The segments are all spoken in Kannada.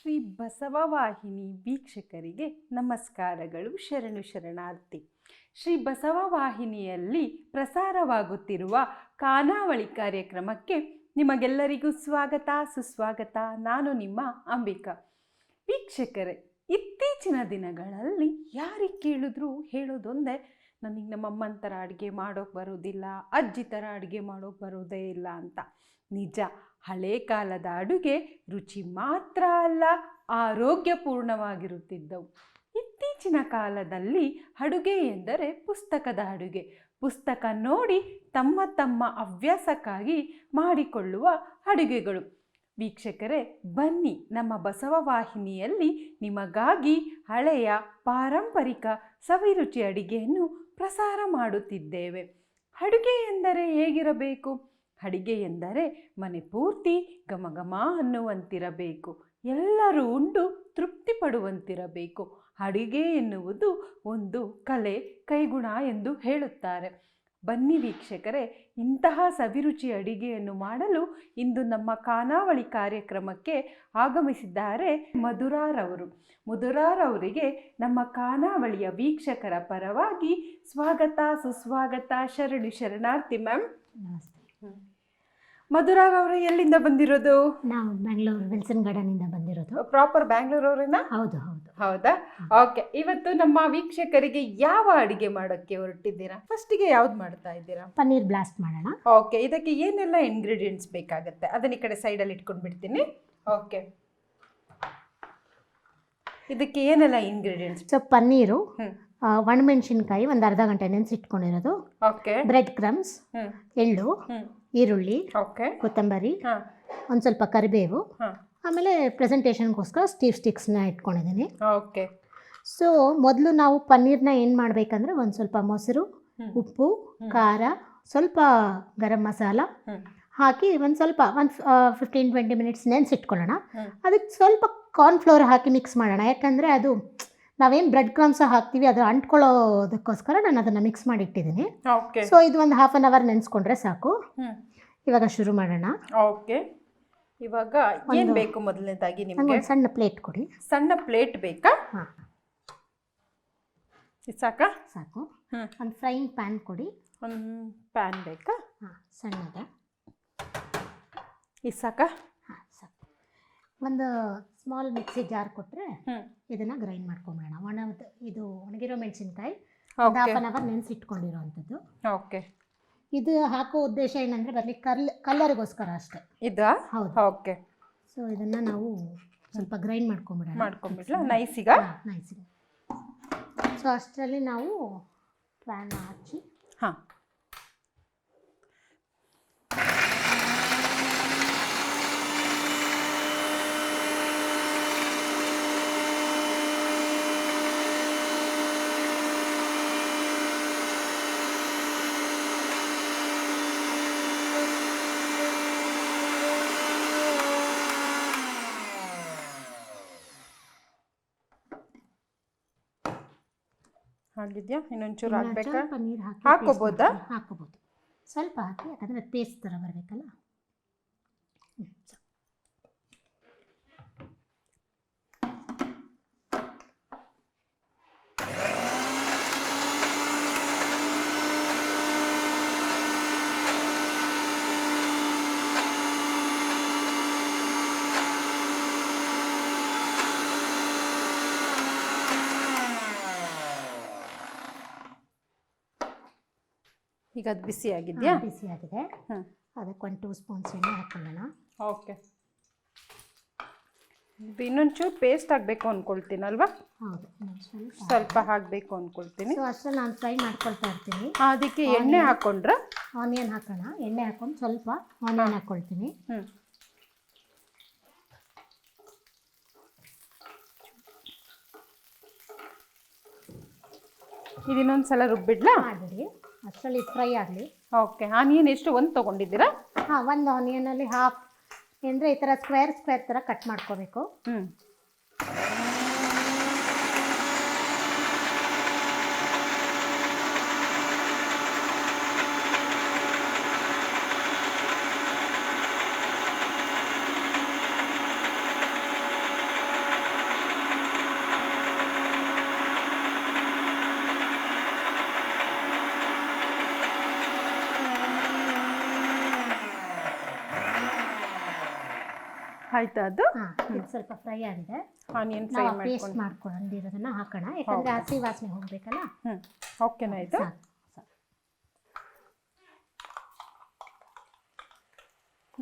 ಶ್ರೀ ಬಸವವಾಹಿನಿ ವೀಕ್ಷಕರಿಗೆ ನಮಸ್ಕಾರಗಳು, ಶರಣು ಶರಣಾರ್ಥಿ. ಶ್ರೀ ಬಸವವಾಹಿನಿಯಲ್ಲಿ ಪ್ರಸಾರವಾಗುತ್ತಿರುವ ಖಾನಾವಳಿ ಕಾರ್ಯಕ್ರಮಕ್ಕೆ ನಿಮಗೆಲ್ಲರಿಗೂ ಸ್ವಾಗತ, ಸುಸ್ವಾಗತ. ನಾನು ನಿಮ್ಮ ಅಂಬಿಕಾ. ವೀಕ್ಷಕರೇ, ಇತ್ತೀಚಿನ ದಿನಗಳಲ್ಲಿ ಯಾರಿಗೆ ಕೇಳಿದ್ರೂ ಹೇಳೋದೊಂದೇ ನನಗೆ ನಮ್ಮ ಅಮ್ಮನ ಥರ ಅಡುಗೆ ಮಾಡೋಕ್ಕೆ ಬರೋದಿಲ್ಲ, ಅಜ್ಜಿ ಥರ ಅಡುಗೆ ಮಾಡೋಕ್ಕೆ ಬರೋದೇ ಇಲ್ಲ ಅಂತ. ನಿಜ, ಹಳೆ ಕಾಲದ ಅಡುಗೆ ರುಚಿ ಮಾತ್ರ ಅಲ್ಲ, ಆರೋಗ್ಯಪೂರ್ಣವಾಗಿರುತ್ತಿದ್ದವು. ಇತ್ತೀಚಿನ ಕಾಲದಲ್ಲಿ ಅಡುಗೆ ಎಂದರೆ ಪುಸ್ತಕದ ಅಡುಗೆ. ಪುಸ್ತಕ ನೋಡಿ ತಮ್ಮ ತಮ್ಮ ಹವ್ಯಾಸಕ್ಕಾಗಿ ಮಾಡಿಕೊಳ್ಳುವ ಅಡುಗೆಗಳು. ವೀಕ್ಷಕರೇ, ಬನ್ನಿ ನಮ್ಮ ಬಸವ ವಾಹಿನಿಯಲ್ಲಿ ನಿಮಗಾಗಿ ಹಳೆಯ ಪಾರಂಪರಿಕ ಸವಿರುಚಿ ಅಡಿಗೆಯನ್ನು ಪ್ರಸಾರ ಮಾಡುತ್ತಿದ್ದೇವೆ. ಅಡುಗೆ ಎಂದರೆ ಹೇಗಿರಬೇಕು? ಅಡುಗೆ ಎಂದರೆ ಮನೆ ಪೂರ್ತಿ ಗಮಗಮ ಅನ್ನುವಂತಿರಬೇಕು. ಎಲ್ಲರೂ ಉಂಡು ತೃಪ್ತಿ ಪಡುವಂತಿರಬೇಕು ಅಡುಗೆ ಎನ್ನುವುದು ಒಂದು ಕಲೆ, ಕೈಗುಣ ಎಂದು ಹೇಳುತ್ತಾರೆ. ಬನ್ನಿ ವೀಕ್ಷಕರೇ, ಇಂತಹ ಸವಿರುಚಿ ಅಡಿಗೆಯನ್ನು ಮಾಡಲು ಇಂದು ನಮ್ಮ ಖಾನಾವಳಿ ಕಾರ್ಯಕ್ರಮಕ್ಕೆ ಆಗಮಿಸಿದ್ದಾರೆ ಮಧುರಾರವರು ಮಧುರಾರವರಿಗೆ ನಮ್ಮ ಖಾನಾವಳಿಯ ವೀಕ್ಷಕರ ಪರವಾಗಿ ಸ್ವಾಗತ, ಸುಸ್ವಾಗತ, ಶರಣು, ಶರಣಾರ್ಥಿ ಮ್ಯಾಮ್. ಮಧುರಾರವರು ಎಲ್ಲಿಂದ ಬಂದಿರೋದು? ನಾವು ಬೆಂಗಳೂರು ವಿಲ್ಸನ್ ಗಾರ್ಡನಿಂದ ಬಂದಿರೋದು. ಪ್ರಾಪರ್ ಬ್ಯಾಂಗ್ಳೂರವ್ರನ್ನ ಹೌದು ಹೌದು. ಹೌದಾ? ಓಕೆ ಇವತ್ತು ನಮ್ಮ ವೀಕ್ಷಕರಿಗೆ ಯಾವ ಅಡಿಗೆ ಮಾಡೋಕ್ಕೆ ಹೊರಟಿದ್ದೀರಾ? ಫಸ್ಟಿಗೆ ಯಾವ್ದು ಮಾಡ್ತಾ ಇದ್ದೀರಾ? ಪನ್ನೀರ್ ಬ್ಲಾಸ್ಟ್ ಮಾಡೋಣ. ಓಕೆ ಇದಕ್ಕೆ ಏನೆಲ್ಲ ಇಂಗ್ರೀಡಿಯೆಂಟ್ಸ್ ಬೇಕಾಗುತ್ತೆ? ಅದನ್ನ ಈ ಕಡೆ ಸೈಡಲ್ಲಿ ಇಟ್ಕೊಂಡು ಬಿಡ್ತೀನಿ. ಓಕೆ. ಇದಕ್ಕೆ ಏನೆಲ್ಲ ಇಂಗ್ರೀಡಿಯೆಂಟ್ಸ್ ಸೊ ಪನ್ನೀರು ಒಣಮೆಣಸಿನ್ಕಾಯಿ ಒಂದು ಅರ್ಧ ಗಂಟೆ ನೆನೆಸಿಟ್ಕೊಂಡಿರೋದು. ಓಕೆ. ಬ್ರೆಡ್ ಕ್ರಮ್ಸ್ ಎಳ್ಳು ಈರುಳ್ಳಿ ಓಕೆ. ಕೊತ್ತಂಬರಿ ಒಂದು ಸ್ವಲ್ಪ ಕರಿಬೇವು ಆಮೇಲೆ ಪ್ರೆಸೆಂಟೇಷನ್ಗೋಸ್ಕರ ಸ್ಟೀವ್ ಸ್ಟಿಕ್ಸ್ನ ಇಟ್ಕೊಂಡಿದ್ದೀನಿ. ಓಕೆ. ಸೊ ಮೊದಲು ನಾವು ಪನ್ನೀರ್ನ ಏನು ಮಾಡಬೇಕಂದ್ರೆ ಒಂದು ಸ್ವಲ್ಪ ಮೊಸರು ಉಪ್ಪು. ಖಾರ ಸ್ವಲ್ಪ ಗರಂ ಮಸಾಲ ಹಾಕಿ ಒಂದು ಸ್ವಲ್ಪ ಒಂದು ಫಿಫ್ಟೀನ್ ಟ್ವೆಂಟಿ ಮಿನಿಟ್ಸ್ ನೆನೆಸಿಟ್ಕೊಳ್ಳೋಣ. ಅದಕ್ಕೆ ಸ್ವಲ್ಪ ಕಾರ್ನ್ಫ್ಲೋರ್ ಹಾಕಿ ಮಿಕ್ಸ್ ಮಾಡೋಣ. ಯಾಕಂದರೆ ಅದು ನಾವೇನು ಬ್ರೆಡ್ ಕ್ರಮ್ಸ್ ಹಾಕ್ತೀವಿ ಅದು ಅಂಟ್ಕೊಳ್ಳೋದಕ್ಕೋಸ್ಕರ ನಾನು ಅದನ್ನು ಮಿಕ್ಸ್ ಮಾಡಿ ಇಟ್ಟಿದ್ದೀನಿ ಓಕೆ ಸೊ ಇದು ಒಂದು ಹಾಫ್ ಆನ್ ಅವರ್ ನೆನೆಸ್ಕೊಂಡ್ರೆ ಸಾಕು. ಇವಾಗ ಶುರು ಮಾಡೋಣ. ಓಕೆ ಇವಾಗ ಏನು ಬೇಕು ಮೊದಲನೇದಾಗಿ ನಿಮಗೆ? ಸಣ್ಣ ಪ್ಲೇಟ್ ಕೊಡಿ. ಸಣ್ಣ ಪ್ಲೇಟ್ ಬೇಕಾ? ಹಾಂ. ಸಾಕಾ? ಸಾಕು. ಒಂದು ಫ್ರೈಯಿಂಗ್ ಪ್ಯಾನ್ ಕೊಡಿ. ಒಂದು ಪ್ಯಾನ್ ಬೇಕಾ? ಹಾಂ ಸಣ್ಣದ. ಇದು ಸಾಕು? ಒಂದು ಸ್ಮಾಲ್ ಮಿಕ್ಸಿ ಜಾರ್ ಕೊಟ್ಟರೆ ಇದನ್ನು ಗ್ರೈಂಡ್ ಮಾಡ್ಕೊಂಬಿಡೋಣ. ಒಣ ಇದು ಒಣಗಿರೋ ಮೆಣಸಿನ್ಕಾಯಿ ಒಂದು ಹಾಫ್ ಅನ್ ಅವರ್ ನೆನೆಸಿಟ್ಕೊಂಡಿರೋವಂಥದ್ದು ಓಕೆ ಇದು ಹಾಕೋ ಉದ್ದೇಶ ಏನಂದರೆ ಬರಲಿ ಕಲ್ ಕಲ್ಲರಿಗೋಸ್ಕರ ಅಷ್ಟೇ. ಇದು? ಹೌದು. ಓಕೆ ಸೊ ಇದನ್ನು ನಾವು ಸ್ವಲ್ಪ ಗ್ರೈಂಡ್ ಮಾಡ್ಕೊಂಬಿಡೋಣ. ಮಾಡ್ಕೊಂಬಿಟ್ಲ? ನೈಸಿಗ ನೈಸಿಗ ಸೊ ಅಷ್ಟರಲ್ಲಿ ನಾವು ಪ್ಯಾನ್ ಹಚ್ಚಿ ಹಾಂ. ಆಗಿದ್ಯಾ ಇನ್ನೊಂಚೂರು ಹಾಕ್ಬೇಕಾ? ಸ್ವಲ್ಪ ನೀರು ಹಾಕಿ ಹಾಕ್ಕೋಬೋದಾ? ಹಾಕ್ಕೋಬೋದು ಸ್ವಲ್ಪ ಹಾಕಿ ಯಾಕಂದರೆ ಪೇಸ್ಟ್ ಥರ ಬರಬೇಕಲ್ಲ? ಈಗ ಅದು ಬಿಸಿ ಆಗಿದೆಯಾ? ಬಿಸಿ ಆಗಿದೆ. ಹಾಂ. ಅದಕ್ಕೆ ಒಂದು ಟೂ ಸ್ಪೂನ್ಸ್ ಎಣ್ಣೆ ಹಾಕೊಳ್ಳೋಣ. ಓಕೆ. ಇದು ಇನ್ನೊಂಚೂರು ಪೇಸ್ಟ್ ಆಗಬೇಕು ಅಂದ್ಕೊಳ್ತೀನಲ್ವಾ ಹೌದು ಇನ್ನೊಂದ್ ಸ್ವಲ್ಪ ಸ್ವಲ್ಪ ಹಾಕಬೇಕು ಅಂದ್ಕೊಳ್ತೀನಿ ಸೊ ಅಷ್ಟರಲ್ಲಿ ನಾನು ಫ್ರೈ ಮಾಡ್ಕೊಳ್ತಾ ಇರ್ತೀನಿ. ಅದಕ್ಕೆ ಎಣ್ಣೆ ಹಾಕ್ಕೊಂಡ್ರೆ ಆನಿಯನ್ ಹಾಕೋಣ. ಎಣ್ಣೆ ಹಾಕೊಂಡು ಸ್ವಲ್ಪ ಆನಿಯನ್ ಹಾಕ್ಕೊಳ್ತೀನಿ ಹ್ಞೂ ಇದು ಇನ್ನೊಂದು ಸಲ ರುಬ್ಬಿಡ್ಲಾ? ಮಾಡಿಬಿಡಿ ಅಷ್ಟರಲ್ಲಿ ಫ್ರೈ ಆಗಲಿ. ಓಕೆ ಆನಿಯನ್ ಎಷ್ಟು? ಒಂದು ತೊಗೊಂಡಿದ್ದೀರಾ? ಹಾಂ ಒಂದು ಆನಿಯನಲ್ಲಿ ಹಾಫ್ ಅಂದರೆ ಈ ಥರ ಸ್ಕ್ವೇರ್ ಸ್ಕ್ವೇರ್ ಥರ ಕಟ್ ಮಾಡ್ಕೋಬೇಕು. ಹ್ಞೂ ಆಯ್ತಾ ಅದು ಇದು ಸ್ವಲ್ಪ ಫ್ರೈ ಆಗಿದೆ. ಆನಿಯನ್ ಫ್ರೈ ನಾವು ಪೇಸ್ಟ್ ಮಾಡ್ಕೊಂಡು ಮಾಡ್ಕೊಂಡಿರೋದನ್ನ ಹಾಕೋಣ. ಯಾಕಂದ್ರೆ ಹಸಿ ವಾಸನೆ ಹೋಗ್ಬೇಕಲ್ಲ? ಹ್ಞೂ ಓಕೆನಾ ಇದು ಸಾಕು.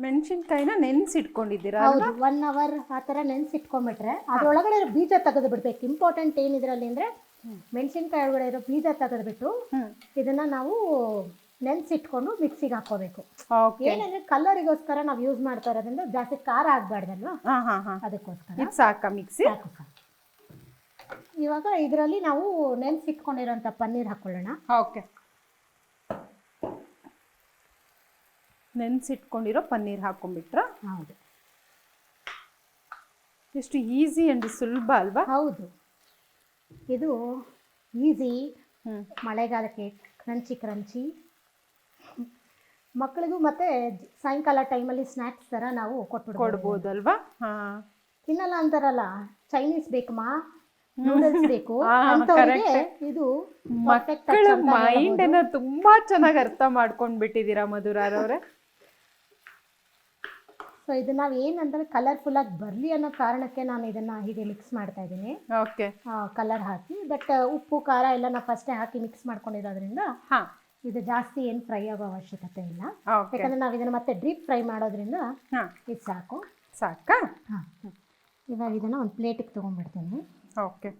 ಮೆಣಸಿನ್ಕಾಯಿನ ನೆನೆಸಿಟ್ಕೊಂಡಿದ್ದೀರಾ ಹೌದು ಒನ್ ಅವರ್ ಆ ಥರ ನೆನ್ಸಿಟ್ಕೊಂಡ್ಬಿಟ್ರೆ ಅದ್ರೊಳಗಡೆ ಇರೋ ಬೀಜ ತೆಗೆದು ಬಿಡ್ಬೇಕು ಇಂಪಾರ್ಟೆಂಟ್ ಏನಿದ್ರಲ್ಲಿ ಅಂದರೆ ಮೆಣಸಿನ್ಕಾಯಿ ಒಳಗಡೆ ಇರೋ ಬೀಜ ತೆಗೆದುಬಿಟ್ಟು ಬಿಟ್ಟು ಇದನ್ನ ನಾವು ನೆನೆಸಿಟ್ಕೊಂಡು ಮಿಕ್ಸಿಗೆ ಹಾಕೋಬೇಕು ಓಕೆ ಏನಂದ್ರೆ ಕಲರಿಗೋಸ್ಕರ ನಾವು ಯೂಸ್ ಮಾಡ್ತಾ ಇರೋದ್ರಿಂದ ಜಾಸ್ತಿ ಖಾರ ಆಗ್ಬಾರ್ದಲ್ವಾ? ಹಾಂ ಹಾಂ ಹಾಂ. ಅದಕ್ಕೋಸ್ಕರ. ಇದು ಸಾಕ ಮಿಕ್ಸಿ? ಸಾಕು ಸಾಕು. ಇವಾಗ ಇದರಲ್ಲಿ ನಾವು ನೆನೆಸಿಟ್ಕೊಂಡಿರೋಂಥ ಪನ್ನೀರ್ ಹಾಕೊಳ್ಳೋಣ. ಓಕೆ ನೆನೆಸಿಟ್ಕೊಂಡಿರೋ ಪನ್ನೀರ್ ಹಾಕೊಂಡ್ಬಿಟ್ರ? ಹೌದು. ಎಷ್ಟು ಈಸಿ ಅಂಡ್ ಸುಲಭ ಅಲ್ವಾ? ಹೌದು. ಇದು ಈಸಿ ಮಳೆಗಾಲಕ್ಕೆ ಕ್ರಂಚಿ ಕ್ರಂಚಿ. ಮಕ್ಕಳಿಗೂ ಮತ್ತೆ ಸಾಯಂಕಾಲ ಟೈಮಲ್ಲಿ ಸ್ನ್ಯಾಕ್ಸ್ ಥರ ನಾವು ಕೊಟ್ಬಿಡ್ಬೋದು. ಕೊಡ್ಬೋದಲ್ವಾ? ಹಾಂ. ತಿನ್ನಲ್ಲ ಅಂತಾರಲ್ಲ ಚೈನೀಸ್ ಬೇಕಮ್ಮ ನೂಡಲ್ಸ್ ಬೇಕು. ಹಾ, ಅಂತವರಿಗೆ ಇದು ಮಕ್ಕಳ ಮೈಂಡ್. ಅನ್ನ ತುಂಬಾ ಚೆನ್ನಾಗಿ ಅರ್ಥ ಮಾಡ್ಕೊಂಡ್ ಬಿಟ್ಟಿದ್ದೀರಾ ಮಧುರಾರವ್ರೆ ಸೊ ಇದು ನಾವು ಏನಂದ್ರೆ ಕಲರ್ಫುಲ್ ಆಗಿ ಬರಲಿ ಅನ್ನೋ ಕಾರಣಕ್ಕೆ ನಾನು ಇದನ್ನ ಹೀಗೆ ಮಿಕ್ಸ್ ಮಾಡ್ತಾ ಇದ್ದೀನಿ. ಕಲರ್ ಹಾಕಿ ಬಟ್ ಉಪ್ಪು ಖಾರ ಎಲ್ಲ ನಾವು ಫಸ್ಟೇ ಹಾಕಿ ಮಿಕ್ಸ್ ಮಾಡ್ಕೊಂಡಿರೋದ್ರಿಂದ ಇದು ಜಾಸ್ತಿ ಏನು ಫ್ರೈ ಆಗೋ ಅವಶ್ಯಕತೆ ಇಲ್ಲ. ಯಾಕಂದ್ರೆ ನಾವು ಇದನ್ನ ಮತ್ತೆ ಡೀಪ್ ಫ್ರೈ ಮಾಡೋದ್ರಿಂದ ಹಾ. ಇದು ಸಾಕು. ಸಾಕಾ? ಹಾಂ. ಇವಾಗ ಇದನ್ನ ಒಂದು ಪ್ಲೇಟಿಗೆ ತೊಗೊಂಡ್ಬಿಡ್ತೀನಿ. ಓಕೆ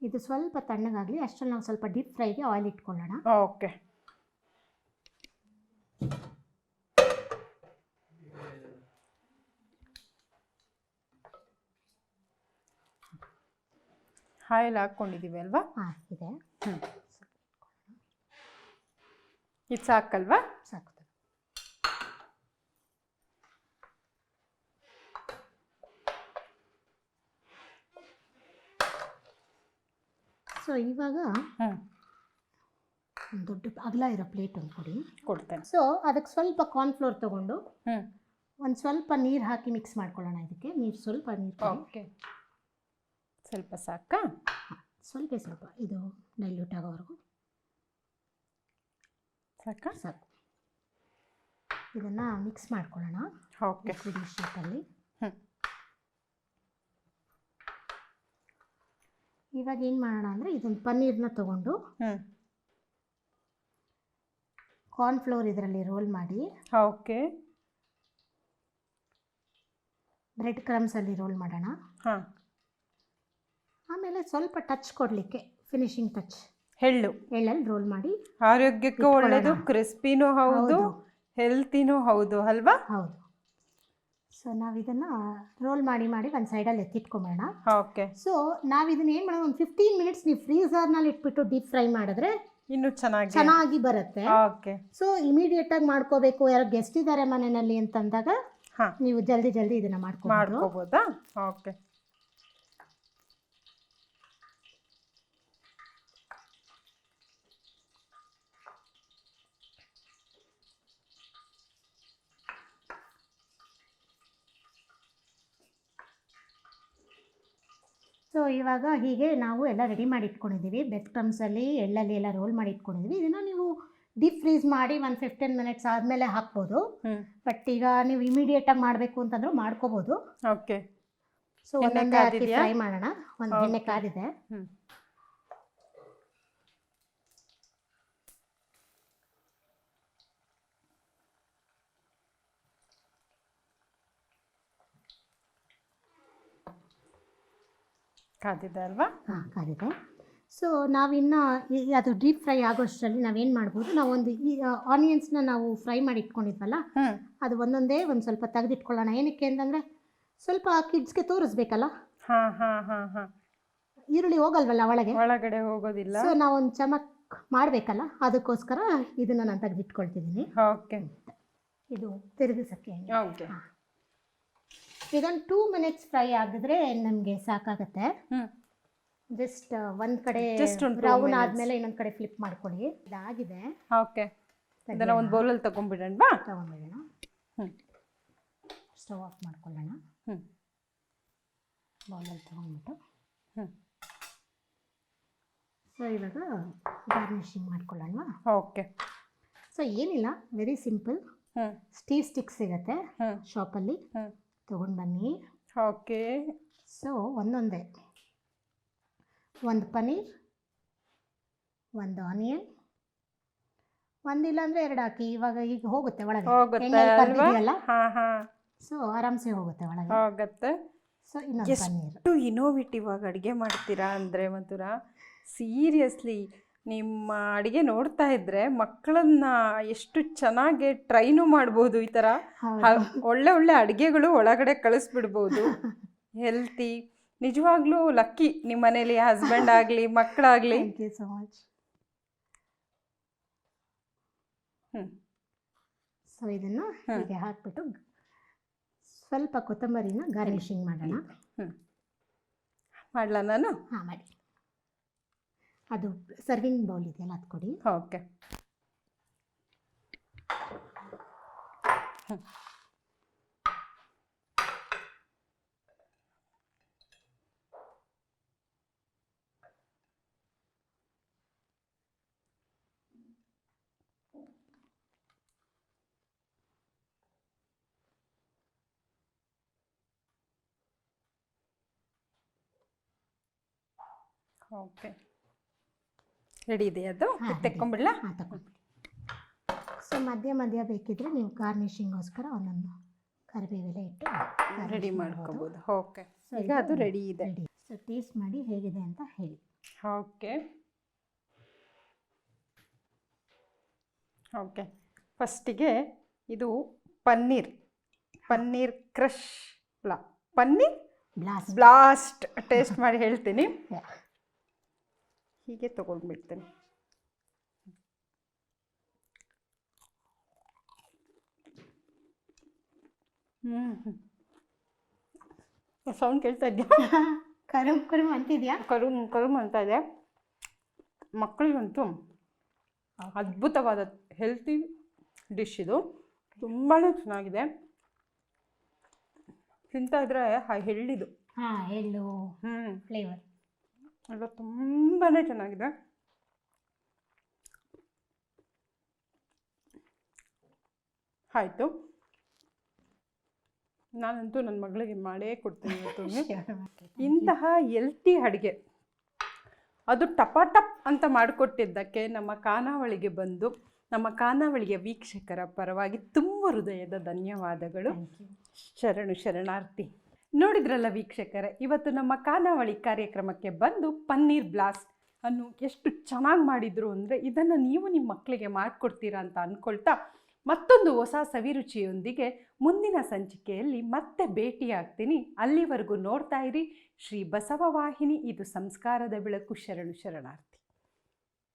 ಇದು ಸ್ವಲ್ಪ ತಣ್ಣಗಾಗಲಿ ಅಷ್ಟರಲ್ಲಿ ನಾವು ಸ್ವಲ್ಪ ಡೀಪ್ ಫ್ರೈಗೆ ಆಯಿಲ್ ಇಟ್ಕೊಳ್ಳೋಣ. ಓಕೆ ಆಯಿಲ್ ಹಾಕ್ಕೊಂಡಿದ್ದೀವಿ ಅಲ್ವಾ? ಹಾಂ ಇದೆ. ಹ್ಞೂ ಇದು ಸಾಕಲ್ವಾ? ಸಾಕು. ಸೊ ಇವಾಗ ಒಂದು ದೊಡ್ಡ ಅಗಲ ಇರೋ ಪ್ಲೇಟ್ ಒಂದು ಕೊಡಿ. ಕೊಡ್ತೇನೆ. ಸೊ ಅದಕ್ಕೆ ಸ್ವಲ್ಪ ಕಾರ್ನ್ಫ್ಲೋರ್ ತೊಗೊಂಡು ತಗೊಂಡು ಒಂದು ಸ್ವಲ್ಪ ನೀರು ಹಾಕಿ ಮಿಕ್ಸ್ ಮಾಡ್ಕೊಳ್ಳೋಣ ಇದಕ್ಕೆ. ನೀರು ಸ್ವಲ್ಪ ನೀರು ಓಕೆ ಸ್ವಲ್ಪ ಸಾಕಾ? ಸ್ವಲ್ಪ ಸ್ವಲ್ಪ. ಇದು ಡೈಲ್ಯೂಟ್ ಆಗೋವರೆಗೂ. ಸಾಕಾ? ಸಾಕು. ಇದನ್ನು ಮಿಕ್ಸ್ ಮಾಡ್ಕೊಳ್ಳೋಣ. ಓಕೆ. ಲಿಕ್ವಿಡ್ ಶೇಪಲ್ಲಿ ಇವಾಗ ಏನು ಮಾಡೋಣ ಅಂದರೆ ಇದೊಂದು ಪನ್ನೀರ್ನ ತೊಗೊಂಡು ಹ್ಞೂ ಕಾರ್ನ್ಫ್ಲೋರ್ ಇದರಲ್ಲಿ ರೋಲ್ ಮಾಡಿ. ಓಕೆ. ಬ್ರೆಡ್ ಕ್ರಮ್ಸಲ್ಲಿ ರೋಲ್ ಮಾಡೋಣ. ಹಾಂ. ಆಮೇಲೆ ಸ್ವಲ್ಪ ಟಚ್ ಕೊಡಲಿಕ್ಕೆ ಫಿನಿಶಿಂಗ್ ಟಚ್ ಎಳ್ಳು. ಎಳ್ಳಲ್ಲಿ ರೋಲ್ ಮಾಡಿ ಆರೋಗ್ಯಕ್ಕೂ ಒಳ್ಳೆಯದು ಕ್ರಿಸ್ಪಿನೂ ಹೌದು. ಹೆಲ್ತಿನೂ ಹೌದು ಅಲ್ವಾ? ಹೌದು. ಸೊ ನಾವು ಇದನ್ನ ರೋಲ್ ಮಾಡಿ ಮಾಡಿ ಒಂದು ಸೈಡಲ್ಲಿ ಎತ್ತಿಟ್ಕೊಂಬೇಡ ಓಕೆ ಸೊ ನಾವು ಇದನ್ನ ಏನು ಮಾಡೋಣ ಒಂದು ಫಿಫ್ಟೀನ್ ಮಿನಿಟ್ಸ್ ನೀವು ಫ್ರೀಸರ್ನಲ್ಲಿ ಇಟ್ಬಿಟ್ಟು ಡೀಪ್ ಫ್ರೈ ಮಾಡಿದ್ರೆ ಇನ್ನು ಚೆನ್ನಾಗಿ ಚೆನ್ನಾಗಿ ಬರುತ್ತೆ. ಓಕೆ ಸೊ ಇಮಿಡಿಯೇಟಾಗಿ ಮಾಡ್ಕೋಬೇಕು. ಯಾರೋ ಗೆಸ್ಟ್ ಇದ್ದಾರೆ ಮನೆಯಲ್ಲಿ ಅಂತಂದಾಗ ನೀವು ಜಲ್ದಿ ಜಲ್ದಿ ಇದನ್ನ ಮಾಡ್ಕೊಬೋದು. ಮಾಡ್ಕೋಬೋದಾ? ಓಕೆ ಸೊ ಇವಾಗ ಹೀಗೆ ನಾವು ಎಲ್ಲ ರೆಡಿ ಮಾಡಿ ಇಟ್ಕೊಂಡಿದ್ದೀವಿ ಬೆಡ್ ಕ್ರಮ್ಸಲ್ಲಿ ಎಳ್ಳಲ್ಲಿ ಎಲ್ಲ ರೋಲ್ ಮಾಡಿ ಇಟ್ಕೊಂಡಿದ್ದೀವಿ ಇದನ್ನು ನೀವು ಡೀಪ್ ಫ್ರೀಸ್ ಮಾಡಿ ಒಂದು ಫಿಫ್ಟೀನ್ ಮಿನಿಟ್ಸ್ ಆದಮೇಲೆ ಹಾಕ್ಬೋದು. ಬಟ್ ಈಗ ನೀವು ಇಮಿಡಿಯೇಟಾಗಿ ಮಾಡಬೇಕು ಅಂತಂದ್ರೂ ಮಾಡ್ಕೋಬೋದು. ಓಕೆ ಸೊ ಒಂದೊಂದೇ ಹಾಕಿ ಫ್ರೈ ಮಾಡೋಣ. ಒಂದು. ಎಣ್ಣೆ ಕಾದಿದೆ. ಕಾದಿದೆ ಅಲ್ವಾ ಹಾಂ ಕಾದಿದೆ. ಸೊ ನಾವಿನ್ನು ಅದು ಡೀಪ್ ಫ್ರೈ ಆಗೋಷ್ಟರಲ್ಲಿ ನಾವೇನು ಮಾಡ್ಬೋದು ನಾವೊಂದು ಈ ಆನಿಯನ್ಸ್ನ ನಾವು ಫ್ರೈ ಮಾಡಿ ಇಟ್ಕೊಂಡಿದ್ವಲ್ಲ ಅದು ಒಂದೊಂದೇ ಒಂದು ಸ್ವಲ್ಪ ತೆಗೆದಿಟ್ಕೊಳ್ಳೋಣ. ಏನಕ್ಕೆ ಅಂತಂದರೆ ಸ್ವಲ್ಪ ಕಿಡ್ಸ್ಗೆ ತೋರಿಸ್ಬೇಕಲ್ಲ? ಹಾಂ ಹಾಂ ಹಾಂ ಹಾಂ. ಈರುಳ್ಳಿ ಹೋಗಲ್ವಲ್ಲ ಒಳಗೆ? ಒಳಗಡೆ ಹೋಗೋದಿಲ್ಲ. ಸೊ ನಾವೊಂದು ಚಮಕ್ ಮಾಡಬೇಕಲ್ಲ ಅದಕ್ಕೋಸ್ಕರ ಇದನ್ನು ನಾನು ತೆಗೆದಿಟ್ಕೊಳ್ತಿದ್ದೀನಿ. ಓಕೆ. ಇದು ತಿರುಗಿಸಕ್ಕೆ ಓಕೆ. ಇದೊಂದು ಟೂ ಮಿನಿಟ್ಸ್ ಫ್ರೈ ಆಗಿದ್ರೆ ನಮಗೆ ಸಾಕಾಗತ್ತೆ. ಜಸ್ಟ್ ಒಂದ್ ಕಡೆ ಬ್ರೌನ್ ಆದ್ಮೇಲೆ ಇನ್ನೊಂದ್ ಕಡೆ ಫ್ಲಿಪ್ ಮಾಡ್ಕೊಳ್ಳಿ. ಇದಾಗಿದೆ. ಓಕೆ ಇದನ್ನ ಒಂದು ಬೌಲಲ್ಲಿ ತಗೊಂಡ್ಬಿಡೋಣವಾ ತಗೊಂಡ್ಬಿಡೋಣ ಸ್ಟವ್ ಆಫ್ ಮಾಡ್ಕೊಳ್ಳೋಣ. ಬೌಲಲ್ಲಿ ತಗೊಂಡ್ಬಿಟ್ಟು. ಸೊ ಇವಾಗ ಗಾರ್ನಿಷಿಂಗ್ ಮಾಡ್ಕೊಳ್ಳೋಣವಾ? ಓಕೆ ಸೊ ಏನಿಲ್ಲ ವೆರಿ ಸಿಂಪಲ್ ಸ್ಟೀವ್ ಸ್ಟಿಕ್ ಸಿಗುತ್ತೆ ಶಾಪಲ್ಲಿ ತೊಗೊಂಡು ಬನ್ನಿ. ಓಕೆ. ಸೊ ಒಂದೊಂದೇ. ಒಂದು ಪನ್ನೀರ್ ಒಂದು ಆನಿಯನ್ ಒಂದಿಲ್ಲ ಅಂದರೆ ಎರಡು ಹಾಕಿ. ಇವಾಗ ಈಗ ಹೋಗುತ್ತೆ ಒಳಗೆ. ಹೋಗುತ್ತೆ ಸೊ ಆರಾಮ್ಸೆ ಹೋಗುತ್ತೆ ಒಳಗೆ. ಹೋಗುತ್ತೆ. ಸೊ ಇನ್ನೊಂದು ಪನ್ನೀರ್ ಇನೋವೇಟಿವ್ ಆಗಿ ಅಡುಗೆ ಮಾಡ್ತೀರಾ ಅಂದರೆ ಮಧುರ. ಸೀರಿಯಸ್ಲಿ ನಿಮ್ಮ ಅಡುಗೆ ನೋಡ್ತಾ ಇದ್ರೆ ಮಕ್ಕಳನ್ನ ಎಷ್ಟು ಚೆನ್ನಾಗಿ ಟ್ರೈನು ಮಾಡ್ಬೋದು ಈ ಥರ ಹ- ಒಳ್ಳೆ ಒಳ್ಳೆ ಅಡುಗೆಗಳು ಒಳಗಡೆ ಕಳಿಸ್ಬಿಡ್ಬೋದು. ಹೆಲ್ತಿ ನಿಜವಾಗ್ಲೂ ಲಕ್ಕಿ ನಿಮ್ಮ ಮನೇಲಿ ಹಸ್ಬೆಂಡ್ ಆಗಲಿ ಮಕ್ಕಳಾಗಲಿ. ಸೊ ಮಚ್ ಹ್ಞೂ ಸೊ ಇದನ್ನು. ಹೀಗೆ ಹಾಕ್ಬಿಟ್ಟು ಸ್ವಲ್ಪ ಕೊತ್ತಂಬರಿನ ಗಾರ್ನಿಶಿಂಗ್ ಮಾಡೋಣ. ಹ್ಞೂ ಮಾಡಲ ನಾನು? ಹಾಂ ಮಾಡಿ. ಅದು ಸರ್ವಿಂಗ್ ಬೌಲ್ ಇದೆಯಲ್ಲ ಅದು ಕೊಡಿ. ಓಕೆ ಓಕೆ ರೆಡಿ ಇದೆ ಅದು. ತೆಕ್ಕೊಂಬಿಡ್ಲಾ? ಹಾಂ ತಗೊಂಡ್ಬಿಡಿ ಸೊ ಮಧ್ಯ ಮಧ್ಯ ಬೇಕಿದ್ರೆ ನೀವು ಗಾರ್ನಿಷಿಂಗೋಸ್ಕರ ಒಂದೊಂದು ಕರಿಬೇವೆಲೆ ಇಟ್ಟು ರೆಡಿ ಮಾಡ್ಕೋಬೋದು. ಓಕೆ ಈಗ ಅದು ರೆಡಿ ಇದೆ. ರೆಡಿ ಸೊ ಟೇಸ್ಟ್ ಮಾಡಿ ಹೇಗಿದೆ ಅಂತ ಹೇಳಿ. ಓಕೆ ಓಕೆ ಫಸ್ಟಿಗೆ ಇದು ಪನ್ನೀರ್. ಪನ್ನೀರ್ ಕ್ರಶ್ ಅಲ್ಲ ಪನ್ನೀರ್? ಬ್ಲಾಸ್ಟ್ ಬ್ಲಾಸ್ಟ್ ಟೇಸ್ಟ್ ಮಾಡಿ ಹೇಳ್ತೀನಿ. ಹೀಗೆ ತೊಗೊಂಡ್ಬಿಡ್ತೇನೆ. ಹ್ಞೂ ಸೌಂಡ್ ಕೇಳ್ತಾ ಇದೆಯಾ ಕರುಮ್ ಕರುಮ್ ಅಂತಿದ್ಯಾ? ಕರುಮ್ ಕರುಮ್ ಅಂತ ಇದೆ ಮಕ್ಕಳಿಗಂತೂ ಅದ್ಭುತವಾದ ಹೆಲ್ತಿ ಡಿಶ್ ಇದು. ತುಂಬಾ ಚೆನ್ನಾಗಿದೆ. ತಿಂತಾ ಇದ್ರೆ ಆ ಎಳ್ಳಿದು. ಹಾಂ ಎಳ್ಳು ಹ್ಞೂ ಫ್ಲೇವರ್. ಎಲ್ಲ ತುಂಬಾ ಚೆನ್ನಾಗಿದೆ. ಆಯಿತು. ನಾನಂತೂ ನನ್ನ ಮಗಳಿಗೆ ಮಾಡೇ ಕೊಡ್ತೀನಿ ಇಂತಹ ಎಲ್ತಿ ಅಡುಗೆ. ಅದು ಟಪ ಟಪ್ ಅಂತ ಮಾಡಿಕೊಟ್ಟಿದ್ದಕ್ಕೆ ನಮ್ಮ ಖಾನಾವಳಿಗೆ ಬಂದು ನಮ್ಮ ಖಾನಾವಳಿಯ ವೀಕ್ಷಕರ ಪರವಾಗಿ ತುಂಬ ಹೃದಯದ ಧನ್ಯವಾದಗಳು. ಶರಣು ಶರಣಾರ್ಥಿ. ನೋಡಿದ್ರಲ್ಲ ವೀಕ್ಷಕರೇ, ಇವತ್ತು ನಮ್ಮ ಖಾನಾವಳಿ ಕಾರ್ಯಕ್ರಮಕ್ಕೆ ಬಂದು ಪನ್ನೀರ್ ಬ್ಲಾಸ್ಟ್ ಅನ್ನು ಎಷ್ಟು ಚೆನ್ನಾಗಿ ಮಾಡಿದರು ಅಂದರೆ ಇದನ್ನು ನೀವು ನಿಮ್ಮ ಮಕ್ಕಳಿಗೆ ಮಾಡಿಕೊಡ್ತೀರಾ ಅಂತ ಅಂದ್ಕೊಳ್ತಾ ಮತ್ತೊಂದು ಹೊಸ ಸವಿರುಚಿಯೊಂದಿಗೆ ಮುಂದಿನ ಸಂಚಿಕೆಯಲ್ಲಿ ಮತ್ತೆ ಭೇಟಿಯಾಗ್ತೀನಿ. ಅಲ್ಲಿವರೆಗೂ ನೋಡ್ತಾ ಇರಿ. ಶ್ರೀ ಬಸವ ವಾಹಿನಿ, ಇದು ಸಂಸ್ಕಾರದ ಬೆಳಕು. ಶರಣು ಶರಣಾರ್ಥಿ.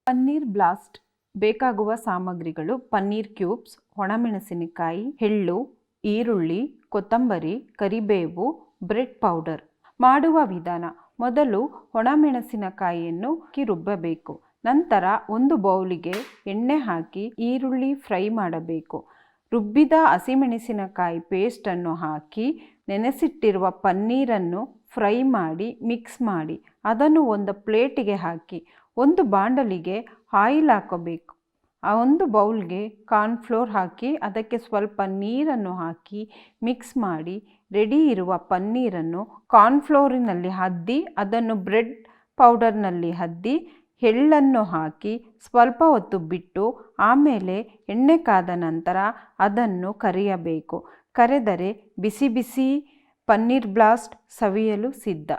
ಪನ್ನೀರ್ ಬ್ಲಾಸ್ಟ್ ಬೇಕಾಗುವ ಸಾಮಗ್ರಿಗಳು ಪನ್ನೀರ್ ಕ್ಯೂಬ್ಸ್ ಒಣಮೆಣಸಿನಕಾಯಿ ಎಳ್ಳು ಈರುಳ್ಳಿ, ಕೊತ್ತಂಬರಿ, ಕರಿಬೇವು, ಬ್ರೆಡ್ ಪೌಡರ್. ಮಾಡುವ ವಿಧಾನ. ಮೊದಲು ಒಣಮೆಣಸಿನಕಾಯಿಯನ್ನು ರುಬ್ಬಬೇಕು. ನಂತರ ಒಂದು ಬೌಲಿಗೆ ಎಣ್ಣೆ ಹಾಕಿ ಈರುಳ್ಳಿ ಫ್ರೈ ಮಾಡಬೇಕು. ರುಬ್ಬಿದ ಹಸಿಮೆಣಸಿನಕಾಯಿ ಪೇಸ್ಟನ್ನು ಹಾಕಿ ನೆನೆಸಿಟ್ಟಿರುವ ಪನ್ನೀರನ್ನು ಫ್ರೈ ಮಾಡಿ ಮಿಕ್ಸ್ ಮಾಡಿ. ಅದನ್ನು ಒಂದು ಪ್ಲೇಟಿಗೆ ಹಾಕಿ. ಒಂದು ಬಾಂಡಲಿಗೆ ಆಯಿಲ್ ಹಾಕೋಬೇಕು. ಆ ಒಂದು ಬೌಲ್ಗೆ ಕಾರ್ನ್ಫ್ಲೋರ್ ಹಾಕಿ, ಅದಕ್ಕೆ ಸ್ವಲ್ಪ ನೀರನ್ನು ಹಾಕಿ ಮಿಕ್ಸ್ ಮಾಡಿ, ರೆಡಿ ಇರುವ ಪನ್ನೀರನ್ನು ಕಾರ್ನ್ಫ್ಲೋರಿನಲ್ಲಿ ಹದ್ದಿ, ಅದನ್ನು ಬ್ರೆಡ್ ಪೌಡರ್ನಲ್ಲಿ ಹದ್ದಿ, ಎಳ್ಳನ್ನು ಹಾಕಿ ಸ್ವಲ್ಪ ಹೊತ್ತು ಬಿಟ್ಟು ಆಮೇಲೆ ಎಣ್ಣೆ ಕಾದ ನಂತರ ಅದನ್ನು ಕರಿಯಬೇಕು. ಕರೆದರೆ ಬಿಸಿ ಬಿಸಿ ಪನ್ನೀರ್ ಬ್ಲಾಸ್ಟ್ ಸವಿಯಲು ಸಿದ್ಧ.